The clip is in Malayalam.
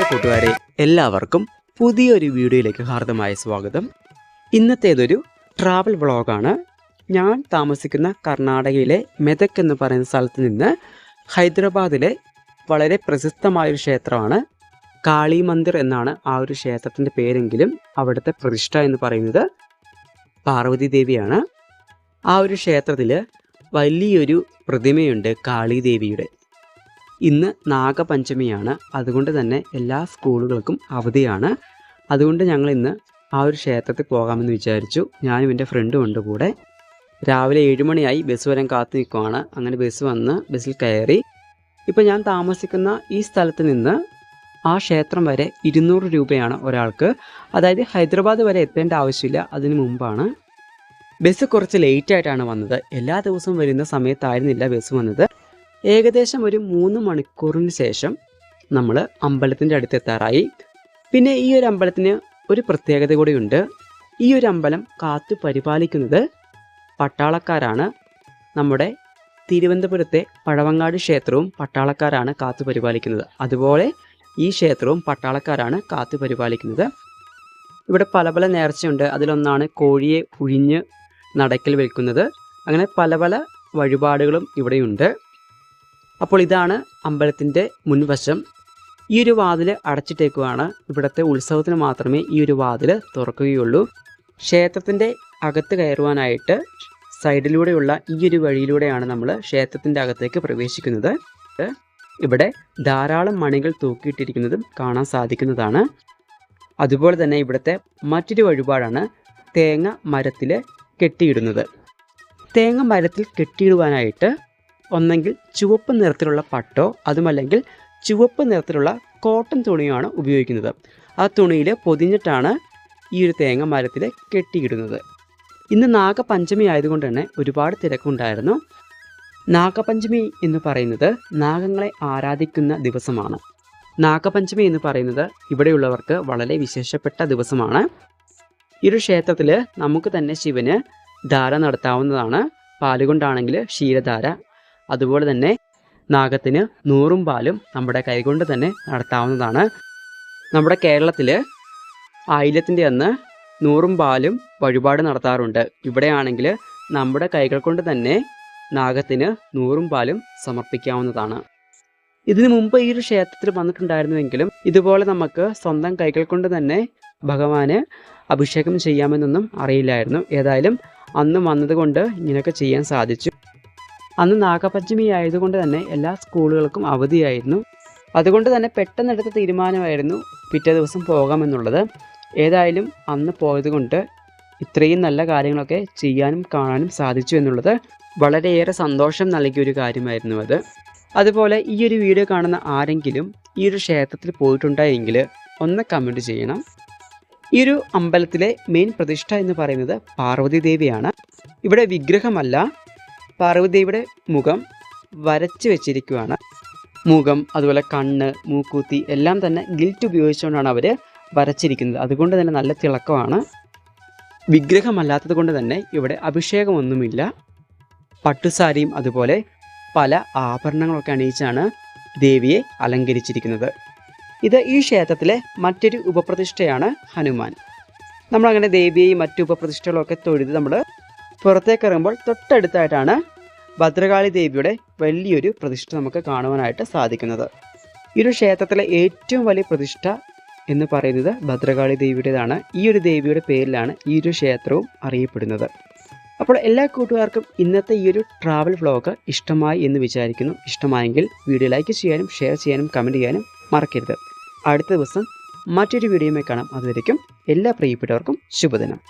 ഹലോ കൂട്ടുകാരെ എല്ലാവർക്കും പുതിയൊരു വീഡിയോയിലേക്ക് ഹാർദമായ സ്വാഗതം. ഇന്നത്തേതൊരു ട്രാവൽ വ്ളോഗാണ് ഞാൻ താമസിക്കുന്ന കർണാടകയിലെ മെതക് എന്ന് പറയുന്ന സ്ഥലത്ത് നിന്ന് ഹൈദരാബാദിലെ വളരെ പ്രസിദ്ധമായൊരു ക്ഷേത്രമാണ് കാളി മന്ദിർ എന്നാണ് ആ ഒരു ക്ഷേത്രത്തിന്റെ പേരെങ്കിലും അവിടുത്തെ പ്രതിഷ്ഠ എന്ന് പറയുന്നത് പാർവതി ദേവിയാണ്. ആ ഒരു ക്ഷേത്രത്തിൽ വലിയൊരു പ്രതിമയുണ്ട് കാളി ദേവിയുടെ. ഇന്ന് നാഗപഞ്ചമിയാണ്. അതുകൊണ്ട് തന്നെ എല്ലാ സ്കൂളുകൾക്കും അവധിയാണ്. അതുകൊണ്ട് ഞങ്ങൾ ഇന്ന് ആ ഒരു ക്ഷേത്രത്തിൽ പോകാമെന്ന് വിചാരിച്ചു. ഞാനും എന്റെ ഫ്രണ്ടും ഉണ്ട് കൂടെ. രാവിലെ ഏഴുമണിയായി ബസ് വരാൻ കാത്തു നിൽക്കുവാണ്. അങ്ങനെ ബസ് വന്ന് ബസ്സിൽ കയറി. ഇപ്പോൾ ഞാൻ താമസിക്കുന്ന ഈ സ്ഥലത്ത് നിന്ന് ആ ക്ഷേത്രം വരെ ഇരുന്നൂറ് രൂപയാണ് ഒരാൾക്ക്. അതായത് ഹൈദരാബാദ് വരെ എത്തേണ്ട ആവശ്യമില്ല. അതിന് മുമ്പാണ്. ബസ് കുറച്ച് ലേറ്റ് ആയിട്ടാണ് വന്നത്. എല്ലാ ദിവസവും വരുന്ന സമയത്തായിരുന്നില്ല ബസ് വന്നത്. ഏകദേശം ഒരു മൂന്ന് മണിക്കൂറിന് ശേഷം നമ്മൾ അമ്പലത്തിന്റെ അടുത്തെത്താറായി. പിന്നെ ഈ ഒരു അമ്പലത്തിന് ഒരു പ്രത്യേകത കൂടിയുണ്ട്. ഈ ഒരു അമ്പലം കാത്തു പരിപാലിക്കുന്നത് പട്ടാളക്കാരാണ്. നമ്മുടെ തിരുവനന്തപുരത്തെ പഴവങ്ങാട് ക്ഷേത്രവും പട്ടാളക്കാരാണ് കാത്തു പരിപാലിക്കുന്നത്. അതുപോലെ ഈ ക്ഷേത്രവും പട്ടാളക്കാരാണ് കാത്തു പരിപാലിക്കുന്നത്. ഇവിടെ പല പല നേർച്ചയുണ്ട്. അതിലൊന്നാണ് കോഴിയെ ഉഴിഞ്ഞ് നടക്കൽ വെക്കുന്നത് അങ്ങനെ പല പല വഴിപാടുകളും ഇവിടെയുണ്ട്. അപ്പോൾ ഇതാണ് അമ്പലത്തിന്റെ മുൻവശം. ഈ ഒരു വാതിൽ അടച്ചിട്ടേക്കുവാണ്. ഇവിടുത്തെ ഉത്സവത്തിന് മാത്രമേ ഈ ഒരു വാതിൽ തുറക്കുകയുള്ളൂ. ക്ഷേത്രത്തിന്റെ അകത്ത് കയറുവാനായിട്ട് സൈഡിലൂടെയുള്ള ഈ ഒരു വഴിയിലൂടെയാണ് നമ്മൾ ക്ഷേത്രത്തിന്റെ അകത്തേക്ക് പ്രവേശിക്കുന്നത്. ഇവിടെ ധാരാളം മണികൾ തൂക്കിയിട്ടിരിക്കുന്നതും കാണാൻ സാധിക്കുന്നതാണ്. അതുപോലെ തന്നെ ഇവിടുത്തെ മറ്റൊരു വഴിപാടാണ് തേങ്ങ മരത്തിൽ കെട്ടിയിടുന്നത്. തേങ്ങ മരത്തിൽ കെട്ടിയിടുവാനായിട്ട് ഒന്നെങ്കിൽ ചുവപ്പ് നിറത്തിലുള്ള പട്ടോ അതുമല്ലെങ്കിൽ ചുവപ്പ് നിറത്തിലുള്ള കോട്ടൺ തുണിയാണ് ഉപയോഗിക്കുന്നത്. ആ തുണിയിൽ പൊതിഞ്ഞിട്ടാണ് ഈ ഒരു തേങ്ങ മരത്തിൽ കെട്ടിയിടുന്നത്. ഇന്ന് നാഗപഞ്ചമി ആയതുകൊണ്ട് തന്നെ ഒരുപാട് തിരക്കുണ്ടായിരുന്നു. നാഗപഞ്ചമി എന്ന് പറയുന്നത് നാഗങ്ങളെ ആരാധിക്കുന്ന ദിവസമാണ്. നാഗപഞ്ചമി എന്ന് പറയുന്നത് ഇവിടെയുള്ളവർക്ക് വളരെ വിശേഷപ്പെട്ട ദിവസമാണ്. ഈ ഒരു ക്ഷേത്രത്തിൽ നമുക്ക് തന്നെ ശിവന് ധാര നടത്താവുന്നതാണ്. പാലുകൊണ്ടാണെങ്കിൽ ക്ഷീരധാര അതുപോലെ തന്നെ നാഗത്തിന് നൂറും പാലും നമ്മുടെ കൈകൊണ്ട് തന്നെ നടത്താവുന്നതാണ്. നമ്മുടെ കേരളത്തിൽ ആയില്യത്തിന്റെ അന്ന് നൂറും പാലും വഴിപാട് നടത്താറുണ്ട്. ഇവിടെയാണെങ്കിൽ നമ്മുടെ കൈകൾ കൊണ്ട് തന്നെ നാഗത്തിന് നൂറും പാലും സമർപ്പിക്കാവുന്നതാണ്. ഇതിനു മുമ്പ് ഈ ഒരു ക്ഷേത്രത്തിൽ വന്നിട്ടുണ്ടായിരുന്നുവെങ്കിലും ഇതുപോലെ നമുക്ക് സ്വന്തം കൈകൾ കൊണ്ട് തന്നെ ഭഗവാന് അഭിഷേകം ചെയ്യാമെന്നൊന്നും അറിയില്ലായിരുന്നു. ഏതായാലും അന്ന് വന്നതുകൊണ്ട് ഇങ്ങനെയൊക്കെ ചെയ്യാൻ സാധിച്ചു. അന്ന് നാഗപഞ്ചമി ആയതുകൊണ്ട് തന്നെ എല്ലാ സ്കൂളുകൾക്കും അവധിയായിരുന്നു. അതുകൊണ്ട് തന്നെ പെട്ടെന്നെടുത്ത തീരുമാനമായിരുന്നു പിറ്റേ ദിവസം പോകാമെന്നുള്ളത്. ഏതായാലും അന്ന് പോയതുകൊണ്ട് ഇത്രയും നല്ല കാര്യങ്ങളൊക്കെ ചെയ്യാനും കാണാനും സാധിച്ചു എന്നുള്ളത് വളരെയേറെ സന്തോഷം നൽകിയ ഒരു കാര്യമായിരുന്നു അത്. അതുപോലെ ഈ ഒരു വീഡിയോ കാണുന്ന ആരെങ്കിലും ഈ ഒരു ക്ഷേത്രത്തിൽ പോയിട്ടുണ്ടായെങ്കിൽ ഒന്ന് കമന്റ് ചെയ്യണം. ഈ ഒരു അമ്പലത്തിലെ മെയിൻ പ്രതിഷ്ഠ എന്ന് പറയുന്നത് പാർവതി ദേവിയാണ് ഇവിടെ വിഗ്രഹമല്ല പാർവതിയുടെ മുഖം വരച്ച് വെച്ചിരിക്കുകയാണ് മുഖം അതുപോലെ കണ്ണ് മൂക്കൂത്തി എല്ലാം തന്നെ ഗിൽറ്റ് ഉപയോഗിച്ചുകൊണ്ടാണ് അവർ വരച്ചിരിക്കുന്നത്. അതുകൊണ്ട് തന്നെ നല്ല തിളക്കമാണ്. വിഗ്രഹമല്ലാത്തത് കൊണ്ട് തന്നെ ഇവിടെ അഭിഷേകമൊന്നുമില്ല. പട്ടുസാരിയും അതുപോലെ പല ആഭരണങ്ങളൊക്കെ അണിയിച്ചാണ് ദേവിയെ അലങ്കരിച്ചിരിക്കുന്നത്. ഇത് ഈ ക്ഷേത്രത്തിലെ മറ്റൊരു ഉപപ്രതിഷ്ഠയാണ് ഹനുമാൻ. നമ്മളങ്ങനെ ദേവിയെയും മറ്റു ഉപപ്രതിഷ്ഠകളൊക്കെ തൊഴുത് നമ്മൾ പുറത്തേക്ക് ഇറങ്ങുമ്പോൾ തൊട്ടടുത്തായിട്ടാണ് ഭദ്രകാളി ദേവിയുടെ വലിയൊരു പ്രതിഷ്ഠ നമുക്ക് കാണുവാനായിട്ട് സാധിക്കുന്നത്. ഈ ഒരു ക്ഷേത്രത്തിലെ ഏറ്റവും വലിയ പ്രതിഷ്ഠ എന്ന് പറയുന്നത് ഭദ്രകാളി ദേവിയുടേതാണ്. ഈ ഒരു ദേവിയുടെ പേരിലാണ് ഈ ഒരു ക്ഷേത്രവും അറിയപ്പെടുന്നത്. അപ്പോൾ എല്ലാ കൂട്ടുകാർക്കും ഇന്നത്തെ ഈ ഒരു ട്രാവൽ വ്ളോഗ് ഇഷ്ടമായി എന്ന് വിചാരിക്കുന്നു. ഇഷ്ടമായെങ്കിൽ വീഡിയോ ലൈക്ക് ചെയ്യാനും ഷെയർ ചെയ്യാനും കമന്റ് ചെയ്യാനും മറക്കരുത്. അടുത്ത ദിവസം മറ്റൊരു വീഡിയോയുമായി കാണാം. അതുവരയ്ക്കും എല്ലാ പ്രിയപ്പെട്ടവർക്കും ശുഭദിനം.